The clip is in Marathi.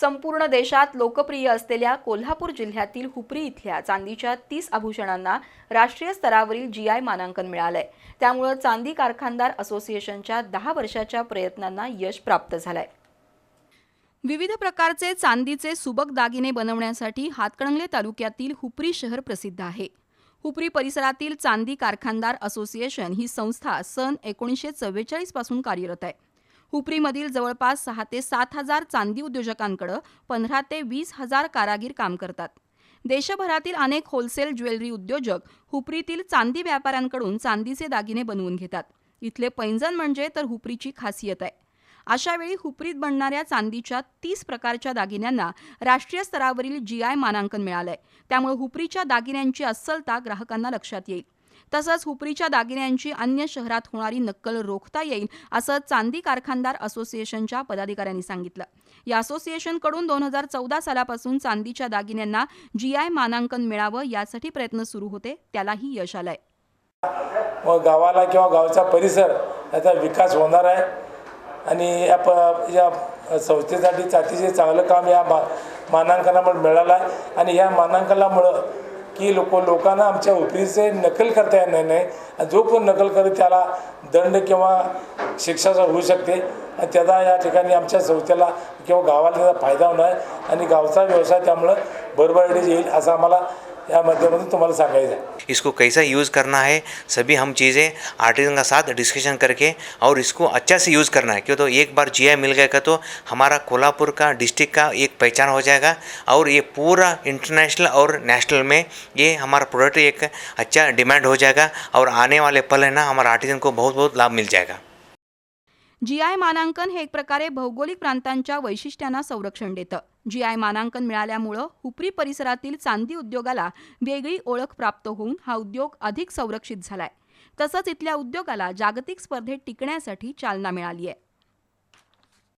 संपूर्ण देशात लोकप्रिय असलेल्या कोल्हापूर जिल्ह्यातील हुपरी इथल्या चांदीच्या तीस आभूषणांना राष्ट्रीय स्तरावरील जी आय मानांकन मिळालंय. त्यामुळं चांदी कारखानदार असोसिएशनच्या दहा वर्षाच्या प्रयत्नांना यश प्राप्त झालंय. विविध प्रकारचे चांदीचे सुबक दागिने बनवण्यासाठी हातकणंगले तालुक्यातील हुपरी शहर प्रसिद्ध आहे. हुपरी परिसरातील चांदी कारखानदार असोसिएशन ही संस्था सन एकोणीसशे चव्वेचाळीसपासून कार्यरत आहे. हुपरीमधील जवळपास सहा ते सात हजार चांदी उद्योजकांकडे पंधरा ते वीस हजार कारागीर काम करतात. देशभरातील अनेक होलसेल ज्वेलरी उद्योजक हुपरीतील चांदी व्यापाऱ्यांकडून चांदीचे दागिने बनवून घेतात. इथले पैंजण म्हणजे तर हुपरीची खासियत आहे. अशावेळी हुपरीत बनणाऱ्या चांदीच्या तीस प्रकारच्या दागिन्यांना राष्ट्रीय स्तरावरील जी आय मानांकन मिळालंय. त्यामुळे हुपरीच्या दागिन्यांची अस्सलता ग्राहकांना लक्षात येईल. तसंच हुपरीच्या दागिन्यांची अन्य शहरात होणारी नक्कल रोखता येईल असं चांदी कारखानदार असोसिएशनच्या पदाधिकाऱ्यांनी सांगितलं. या असोसिएशनकडून दोन हजार चौदा सालापासून चांदीच्या दागिन्यांना जी आय मानांकन मिळावं यासाठी प्रयत्न सुरू होते त्यालाही यश आलंय. व गावाला किंवा गावचा परिसर याचा विकास होणार आहे आणि या प या संस्थेसाठी चातीचे चांगलं काम या मा मानांकनामुळे मिळालं आहे. आणि या मानांकनामुळं की लोक लोकांना आमच्या उपरीचे नकल करता येणार नाही. आणि जो कोण नकल करेल त्याला दंड किंवा शिक्षा होऊ शकते. आणि त्याचा या ठिकाणी आमच्या संस्थेला किंवा गावाला त्याचा फायदा होणार आहे. आणि गावचा व्यवसाय त्यामुळं बरोबर येईल असं आम्हाला या माध्यमातून तुम्हाला सांगायचं आहे. इसको कैसा यूज़ करना है, सभी हम चीज़ें आर्टिजन का साथ डिस्कशन करके और इसको अच्छा से यूज़ करना है। क्यों तो एक बार जी मिल गया का तो हमारा कोल्हापुर का डिस्ट्रिक्ट का एक पहचान हो जाएगा और ये पूरा इंटरनेशनल और नेशनल में ये हमारा प्रोडक्ट एक अच्छा डिमांड हो जाएगा और आने वाले पल है ना, हमारा आर्टिजन को बहुत बहुत लाभ मिल जाएगा। जी आय मानांकन हे एक प्रकारे भौगोलिक प्रांतांच्या वैशिष्ट्यांना संरक्षण देतं. जी आय मानांकन मिळाल्यामुळं हुपरी परिसरातील चांदी उद्योगाला वेगळी ओळख प्राप्त होऊन हा उद्योग अधिक संरक्षित झालाय. तसंच इथल्या उद्योगाला जागतिक स्पर्धेत टिकण्यासाठी चालना मिळाली आहे